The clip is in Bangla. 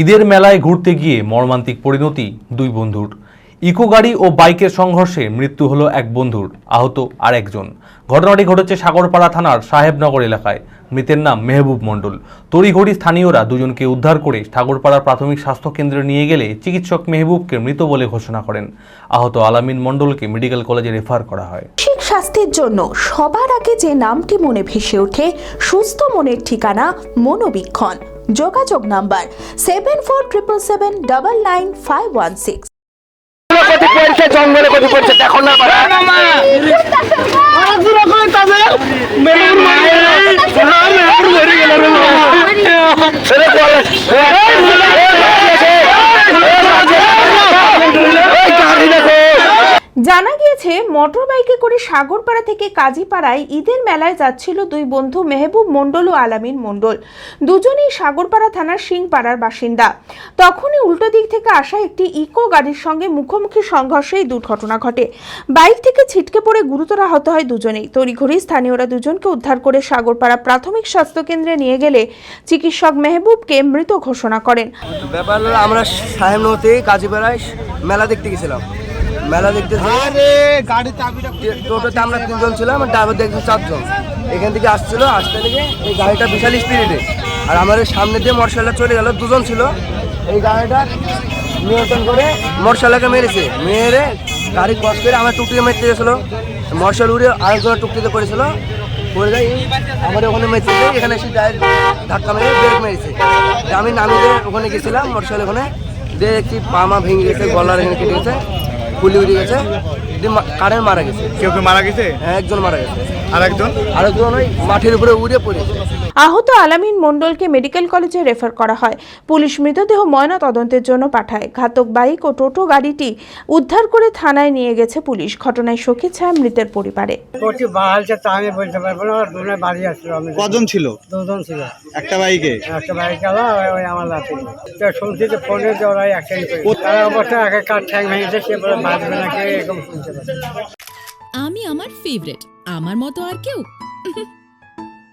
ঈদের মেলায় ঘুরতে গিয়ে মর্মান্তিক পরিণতি, দুই বন্ধুর। ইকো গাড়ি ও বাইকের সংঘর্ষে মৃত্যু হলো এক বন্ধুর, আহত আর একজন ঘটনাটি ঘটেছে সাগরপাড়া থানার সাহেবনগর এলাকায়। মৃতের নাম মেহবুব মণ্ডল। তড়িঘড়ি স্থানীয়রা দুজনকে উদ্ধার করে সাগরপাড়া প্রাথমিক স্বাস্থ্য কেন্দ্রে নিয়ে গেলে চিকিৎসক মেহবুবকে মৃত বলে ঘোষণা করেন। আহত আলামিন মণ্ডলকে মেডিকেল কলেজে রেফার করা হয়। মানসিক স্বাস্থ্যের জন্য সবার আগে যে নামটি মনে ভেসে ওঠে, সুস্থ মনের ঠিকানা মনোবীক্ষণ। যোগাযোগ number seven four triple seven double nine five one six. কতি পড়ছে জঙ্গলে কতি পড়ছে দেখো না বাবা ছেলে বলে এই গাড়ি দেখো গিয়েছে মোটর বাইকে করে সাগরপাড়া থেকে কাজীপাড়ায় ঈদের মেলায় যাচ্ছিল দুই বন্ধু, মেহবুব মণ্ডল ও আলামিন মণ্ডল। দুজনেই সাগরপাড়া থানার সিংপাড়ার বাসিন্দা। তখনই উল্টো দিক থেকে আসা একটি ইকো গাড়ির সঙ্গে মুখোমুখি সংঘর্ষে এই দুর্ঘটনা ঘটে। বাইক থেকে ছিটকে পড়ে গুরুতর আহত হয় দুজনেই। তড়িঘড়ি স্থানীয়রা দুজনকে উদ্ধার করে সাগরপাড়া প্রাথমিক স্বাস্থ্য কেন্দ্রে নিয়ে গেলে চিকিৎসক মেহবুবকে মৃত ঘোষণা করেন। ব্যাপার আমরা সাহেব নদী কাজীপাড়ায় মেলা দেখতে গেছিলাম। মেলা দেখতে টোটোতে আমরা তিনজন ছিলাম আর ড্রাইভার দেখতে চারজন। এখান থেকে আসছিল আসতে থেকে এই গাড়িটা বিশাল স্পিডে আর আমাদের সামনে দিয়ে মোটরসাইকেল চলে গেল দুজন ছিল। এই গাড়িটা নিয়ন্ত্রণ করে মোটরসাইকেলকে মেরেছে। মেরে গাড়ি ক্রস করে আমার টুকটিকে মেরতে গেছিল। মোটরসাইকেল উড়ে আরেকজনের টুকটিতে পড়েছিল। পড়ে যাই আমাদের ওখানে মেরেছে এখানে এসে ধাক্কা মেরে ব্রেক মেরেছে। আমি নামিয়ে ওখানে গেছিলাম মোটরসাইকেল ওখানে। দিয়ে দেখছি পা মা ভেঙে গেছে গলার এখানে কেটে গেছে। ফুলি উড়ে গেছে। কারেন্ট মারা গেছে। কেউ কেউ মারা গেছে? হ্যাঁ একজন মারা গেছে। আর একজন আরেকজন ওই মাঠের উপরে উড়ে পড়েছে আহত আলামিন মণ্ডলকে মেডিকেল কলেজে রেফার করা হয়। পুলিশ মৃতদেহ ময়না তদন্তের জন্য পাঠায়। ঘাতক বাইক ও টোটো গাড়িটি উদ্ধার করে থানায় নিয়ে গেছে পুলিশ। ঘটনায় শোকে ছায় মৃতের পরিবারে। কজন ছিল? দুজন ছিল। একটা বাইকে? একটা বাইক ওই আমার লাঠি। তো শুনছি যে ফোনে যে ওরা অ্যাক্সিডেন্ট করে তারা অবশ্য এক এক কাঠ ঠ্যাং ভেঙেছে সে বলে বাঁচবে এরকম শুনতে পাচ্ছি। আমি আমার ফেভারিট আমার মতো আর কেউ?